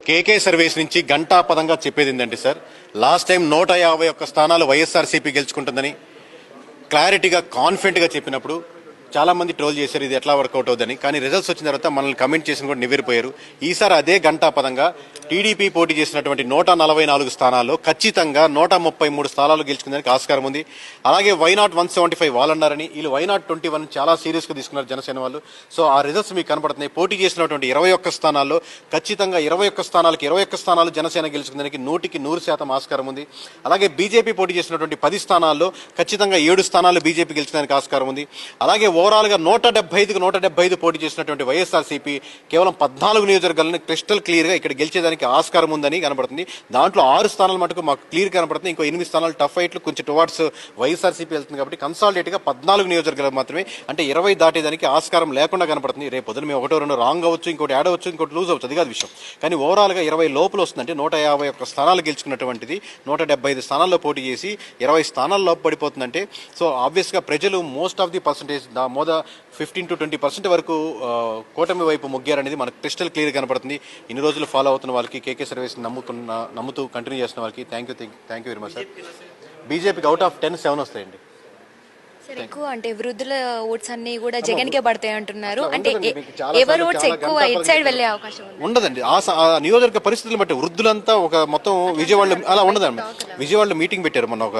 కేకే service నుంచి గంటా పదంగా చెప్పేది ఏంటంటే సార్ లాస్ట్ టైం నూట యాభై ఒక్క స్థానాలు వైఎస్ఆర్సీపీ గెలుచుకుంటుందని క్లారిటీగా కాన్ఫిడెంట్గా చెప్పినప్పుడు చాలా మంది ట్రోల్ చేశారు ఇది ఎట్లా వర్కౌట్ అవుతుందని కానీ రిజల్ట్స్ వచ్చిన తర్వాత మనల్ని కమెంట్ చేసిన కూడా నివ్వెరిపోయారు. ఈసారి అదే గంటా పదంగా టీడీపీ పోటీ చేసినటువంటి నూట నలభై నాలుగు స్థానాల్లో ఖచ్చితంగా నూట ముప్పై మూడు స్థానాలు గెలుచుకుందానికి ఆస్కారం ఉంది. అలాగే why not one seventy five వాళ్ళు అన్నారని వీళ్ళు వై నాట్ ట్వంటీ వన్ చాలా సీరియస్గా తీసుకున్నారు జనసేన వాళ్ళు. సో ఆ రిజల్ట్స్ మీకు కనపడుతున్నాయి. పోటీ చేసినటువంటి ఇరవై ఒక్క స్థానాల్లో ఖచ్చితంగా ఇరవై ఒక్క స్థానాలకి ఇరవై ఒక్క స్థానాలు జనసేన గెలుచుకుందానికి నూటికి నూరు శాతం ఆస్కారం ఉంది. అలాగే బీజేపీ పోటీ చేసినటువంటి పది స్థానాల్లో ఖచ్చితంగా ఏడు స్థానాలు బీజేపీ గెలుచుకోవడానికి ఆస్కారం ఉంది. అలాగే ఓవరాల్గా నూట డెబ్బై ఐదుకు నూట డెబ్బై ఐదు పోటీ చేసినటువంటి వైఎస్ఆర్సీపీ కేవలం పద్నాలుగు నియోజకవర్గాలను క్రిస్టల్ క్లియర్గా ఇక్కడ గెలిచేదానికి ఆస్కారం ఉందని కనబడుతుంది. దాంట్లో ఆరు స్థానాలు మటుకు మాకు క్లియర్ కనబడుతుంది ఇంకో ఎనిమిది స్థానాలు టఫ్ ఫైట్లు కొంచెం టువార్డ్స్ వైఎస్ఆర్సీపీ వెళ్తుంది కాబట్టి కన్సాలిడేట్గా పద్నాలుగు నియోజకవర్గాలు మాత్రమే అంటే ఇరవై దాటేదానికి ఆస్కారం లేకుండా కనబడుతుంది. రేపు పొద్దున మేము ఒకటో రెండు రాంగ్ అవ్వచ్చు ఇంకోటి యాడ్ అవ్వచ్చు ఇంకోటి లూజ్ అవ్వచ్చు. అది కాదు విషయం. కానీ ఓవరాల్గా ఇరవై లోపల వస్తుందంటే నూట యాభై ఒక్క స్థానాలు గెలుచుకున్నటువంటిది నూట డెబ్బై ఐదు స్థానాల్లో పోటీ చేసి ఇరవై స్థానాల్లో పడిపోతుందంటే సో ఆబ్వియస్గా ప్రజలు మోస్ట్ ఆఫ్ ది పర్సంటేజ్ దా మోద ఫిఫ్టీన్ టు ట్వంటీ పర్సెంట్ వరకు కూటమి వైపు మొగ్గారనేది మనకు క్రిస్టల్ క్లియర్ కనపడుతుంది. ఇన్ని రోజులు ఫాలో అవుతున్న వాళ్ళకి కేకే సర్వీస్ నమ్ముకున్న నమ్ముతూ కంటిన్యూ చేస్తున్న వాళ్ళకి thank you thank you very much sir బీజేపీకి అవుట్ ఆఫ్ టెన్ సెవెన్ వస్తాయండి. సార్ ఎక్కువ అంటే వృద్ధుల ఓట్స్ అన్ని కూడా జగన్ కే పడతాయి అంటున్నారు. అంటే ఎవరి ఓట్స్ ఎక్కువ ఇట్ సైడ్ పరిస్థితులు- వెళ్ళే అవకాశం ఉండదండి. ఆ స- ఆ నియోజకవర్గ పరిస్థితులు బట్టి వృద్ధులంతా ఒక మొత్తం విజయవాడలో అలా ఉండదండి. విజయవాడలో మీటింగ్ పెట్టారు మొన్న ఒక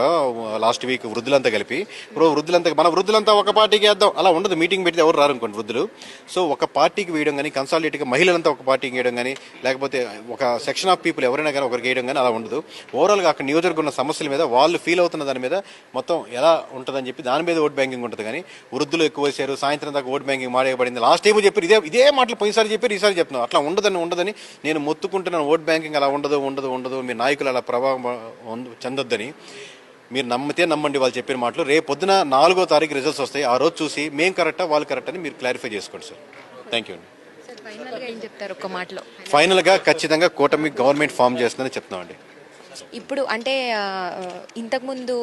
లాస్ట్ వీక్ వృద్ధులంతా కలిపి. ఇప్పుడు వృద్ధులంతా మన వృద్ధులంతా ఒక పార్టీకి వేద్దాం. అలా ఉండదు మీటింగ్ పెడితే ఎవరు రారు అనుకోండి వృద్ధులు. సో ఒక పార్టీకి వేయడం కానీ కన్సాలిడేట్గా మహిళలంతా ఒక పార్టీకి వేయడం కానీ లేకపోతే ఒక సెక్షన్ ఆఫ్ పీపుల్ ఎవరైనా కానీ ఒకరికి వేయడం కానీ అలా ఉండదు. ఓవరాల్గా అక్కడ నియోజకవర్గం ఉన్న సమస్యల మీద వాళ్ళు ఫీల్ అవుతున్న దాని మీద మొత్తం ఎలా ఉంటుందని చెప్పి దాని మీద ఓట్ బ్యాంకింగ్ ఉంటుంది కానీ వృద్ధులు ఎక్కువ వేసారు సాయంత్రం దాకా ఓట్ బ్యాంకింగ్ మాడేయబడింది. లాస్ట్ టైం చెప్పారు ఇదే ఇదే మాటలు పోయినసారి చెప్పారు ఈసారి చెప్తున్నాను అట్లా ఉండదని ఉండదని నేను మొత్తుకుంటున్నాను ఓట్ బ్యాంకింగ్ అలా ఉండదు ఉండదు ఉండదు మీ నాయకులు అలా ప్రభావం చెందొద్దని. మీరు నమ్మితే నమ్మండి వాళ్ళు చెప్పిన మాటలు. రేపు పొద్దున నాలుగో తారీఖు రిజల్ట్స్ వస్తాయి. ఆ రోజు చూసి మేము కరెక్టా వాళ్ళు కరెక్ట్ అని మీరు క్లారిఫై చేసుకోండి సార్ థ్యాంక్ యూ అండి. ఫైనల్గా ఖచ్చితంగా కూటమి గవర్నమెంట్ ఫామ్ చేస్తుందని చెప్తున్నామండి. ఇప్పుడు అంటే ఇంతకుముందు